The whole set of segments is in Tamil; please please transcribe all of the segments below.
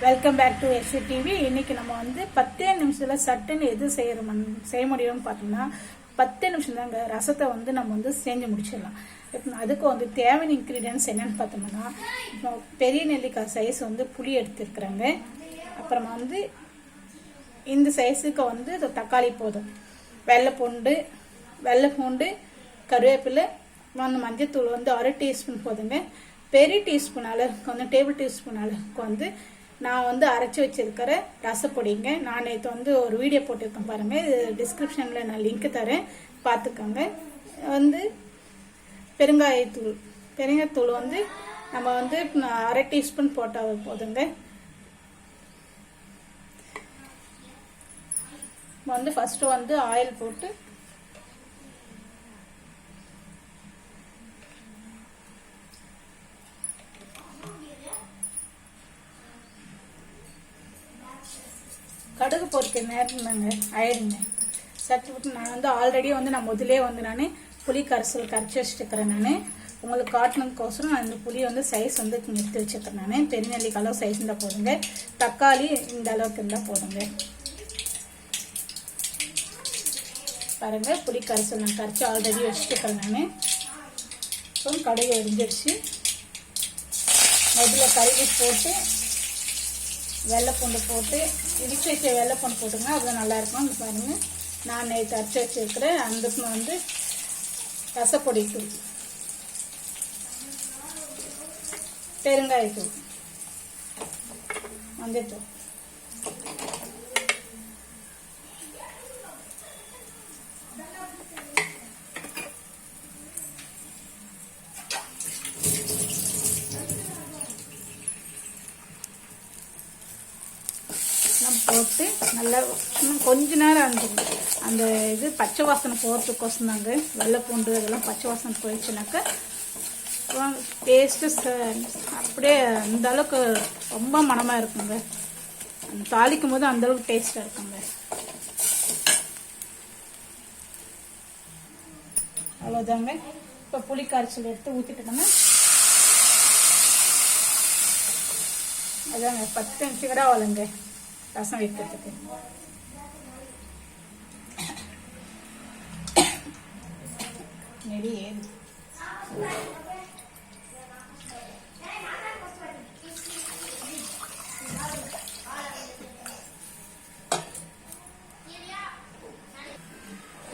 Welcome back to SC TV இன்னைக்கு நம்ம வந்து பத்தே நிமிஷத்துல சட்டுன்னு எது செய்யறோம் செய்ய முடியும்னு பார்த்தோம்னா பத்தே நிமிஷம் தாங்க ரசத்தை வந்து நம்ம வந்து செஞ்சு முடிச்சிடலாம். அதுக்கு வந்து தேவையான இன்க்ரீடியன்ஸ் என்னன்னு பார்த்தோம்னா இப்போ பெரிய நெல்லிக்காய் சைஸ் வந்து புளி எடுத்துருக்குறாங்க. அப்புறமா வந்து இந்த சைஸுக்கு வந்து தக்காளி போதும். வெள்ளை பூண்டு வெள்ளை பூண்டு கருவேப்பிலை வந்து மஞ்சத்தூள் வந்து அரை டீஸ்பூன் போதுங்க. பெரிய டீஸ்பூன் அளவுக்கு வந்து டேபிள் டீஸ்பூன் அளவுக்கு வந்து நான் வந்து அரைச்சி வச்சிருக்கிற ரசப்பொடிங்க. நான் நேற்று வந்து ஒரு வீடியோ போட்டிருக்கேன் பாருங்கள் இது டிஸ்கிரிப்ஷனில் நான் லிங்க் தரேன். பார்த்துக்கோங்க வந்து பெருங்காயத்தூள். பெருங்காயத்தூள் வந்து நம்ம வந்து அரை டீஸ்பூன் போட்டால் போதுங்க. வந்து ஃபஸ்ட்டு வந்து ஆயில் போட்டு கடுகு பொறுக்க நேரம்தாங்க ஆயிடுங்க சட்டு விட்டு நான் வந்து ஆல்ரெடி வந்து நான் முதலே வந்து நான் புளி கரைசல் கரைச்சி வச்சுட்டுக்கிறேன் நான். உங்களுக்கு காட்டினதுக்கோசரம் நான் இந்த புளி வந்து சைஸ் வந்து எடுத்து வச்சுக்கிறேன் நான். பெருநெல்லிக்காய் அளவு சைஸ் இருந்தால் போடுங்க தக்காளி இந்த அளவுக்கு இருந்தால் போடுங்க பாருங்க புளி கரைசல் நான் கரைச்சி ஆல்ரெடி வச்சுட்டுக்கிறேன் நான். அப்புறம் கடுகு எரிஞ்சிடுச்சு முதல்ல கழுவி போட்டு வெள்ளை பூண்டு போட்டு இடிச்சு வச்ச வெள்ளை பூண்டு போட்டுங்க அது நல்லா இருக்கும் பாருங்கள் பாருங்க நான் நேற்று அரைச்சி வச்சிருக்கிறேன் அந்த வந்து ரசப்பொடி தூள் பெருங்காயத்தூள். மஞ்சத்தூள். போட்டு நல்லா கொஞ்ச நேரம் அந்த அந்த இது பச்சை வாசனை போகிறதுக்கோசம் தாங்க. வெள்ளை பூண்டு இதெல்லாம் பச்சை வாசனை போயிடுச்சுனாக்கா டேஸ்ட்டு அப்படியே அந்த அளவுக்கு ரொம்ப மனமாக இருக்குங்க. அந்த தாளிக்கும் போது அந்தளவுக்கு டேஸ்ட்டாக இருக்குங்க. அவ்வளோதாங்க இப்போ புளி காய்ச்சல் எடுத்து ஊற்றிட்டோம்னா அதாங்க பத்து நிமிஷம் கூட ஆகலைங்க. ரசம் வைக்கிறதுக்கு நெடி ஏது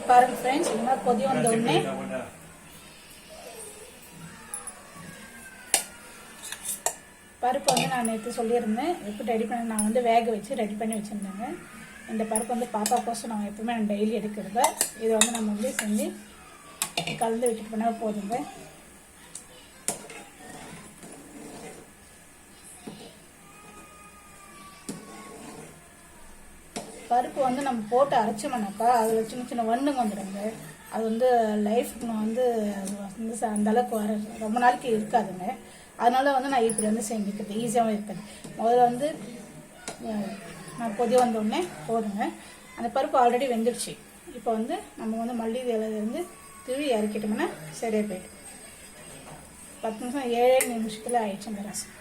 பாருங்க ஃப்ரெண்ட்ஸ் இந்த மாதிரி கொதி வந்த பருப்பு வந்து நான் நேற்று சொல்லியிருந்தேன். எப்படி ரெடி பண்ண நான் வந்து வேக வச்சு ரெடி பண்ணி வச்சுருந்தேங்க. இந்த பருப்பு வந்து பாப்பா கோசம் நான் எப்பவுமே நான் டெய்லி எடுக்கிறத. இதை வந்து நம்ம வந்து செஞ்சு கலந்து விட்டுட்டு பண்ணால் போதுங்க. பருப்பு வந்து நம்ம போட்டு அரைச்சோம்னாக்கா அதில் சின்ன சின்ன வண்ணுங்க வந்துடுங்க. அது வந்து லைஃப்க்கு வந்து அது வந்து அந்தளவுக்கு வர ரொம்ப நாளைக்கு இருக்காதுங்க. அதனால வந்து நான் இப்படி வந்து செஞ்சுக்கிறது ஈஸியாகவும் இருக்குது முதல்ல வந்து நான் கொதி வந்தோடனே போதுங்க அந்த பருப்பு ஆல்ரெடி வெந்துடுச்சு இப்போ வந்து நம்ம வந்து மல்லி இருந்து திருவி இறக்கிட்டோம்னா சரியாக போயிடும். பத்து நிமிஷம் ஏழு நிமிஷத்தில் ஆயிடுச்சு அந்த ரசம்.